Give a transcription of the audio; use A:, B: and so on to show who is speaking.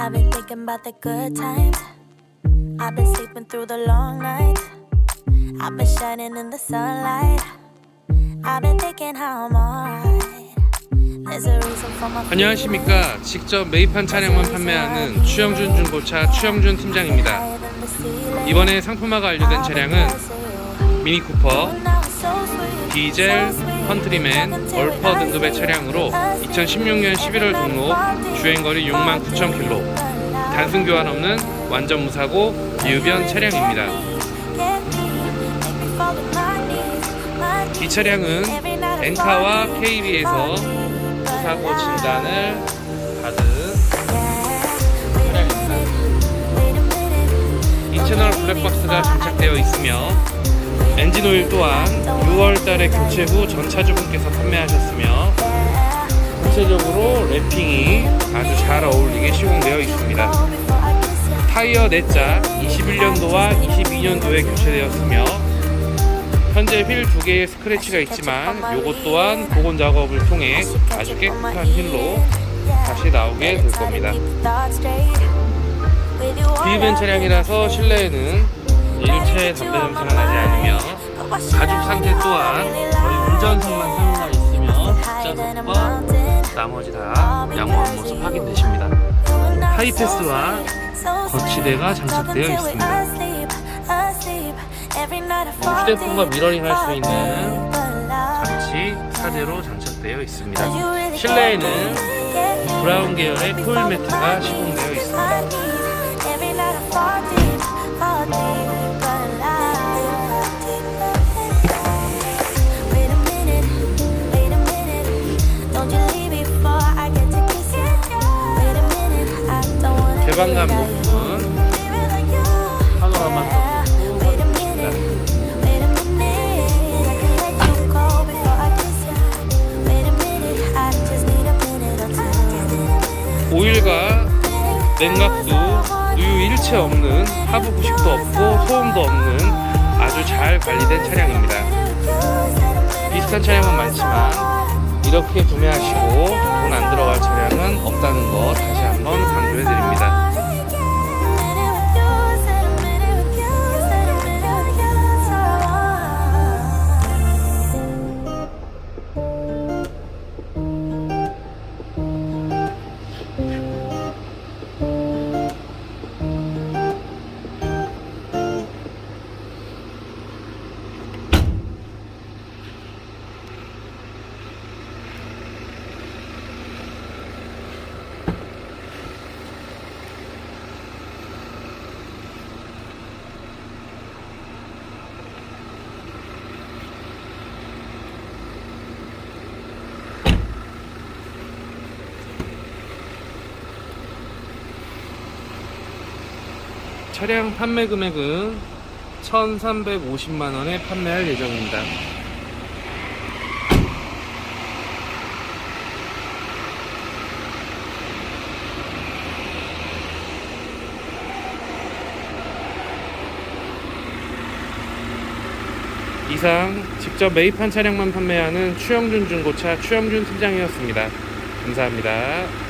A: I've been thinking about the good times. I've been sleeping through the long nights. I've been shining in the sunlight. I've been thinking how I'm alright. There's a reason for my
B: 안녕하십니까. 직접 매입한 차량만 판매하는 추영준 중고차 추영준 팀장입니다. 이번에 상품화가 완료된 차량은 미니 쿠퍼, 디젤, 컨트리맨, 얼퍼 등급의 차량으로 2016년 11월 등록, 주행거리 6만 9천 킬로, 단순 교환 없는 완전 무사고 유변 차량입니다. 이 차량은 엔카와 KB에서 사고 진단을 받은 차량입니다. 인터널 블랙박스가 장착되어 있으며 엔진 오일 또한 6월 달에 교체 후 전 차주분께서 판매하셨으며 전체적으로 랩핑이 아주 잘 어울리게 시공되어 있습니다. 타이어 4짝 21년도와 22년도에 교체되었으며 현재 휠두 개의 스크래치가 있지만 요것 또한 복원 작업을 통해 아주 깨끗한 휠로 다시 나오게 될 겁니다. 비흡연 차량이라서 실내에는 일체 담배 냄새가 나지 않으며 가죽 상태 또한 거의 운전석만 사용가 있으며 뒷좌석과 나머지 다 양호한 모습 확인되십니다. 하이패스와 거치대가 장착되어 있습니다. 휴대폰과 미러링 할 수 있는 장치 사제로 장착되어 있습니다. 실내에는 브라운 계열의 코일 매트가 시공되어 있습니다. 개방감 높은 파노라마. 오일과 냉각도 누유 일체 없는 하부 부식도 없고 소음도 없는 아주 잘 관리된 차량입니다. 비슷한 차량은 많지만 이렇게 구매하시고 돈 차량 판매 금액은 1,350만 원에 판매할 예정입니다. 이상 직접 매입한 차량만 판매하는 추영준 중고차 추영준 팀장이었습니다. 감사합니다.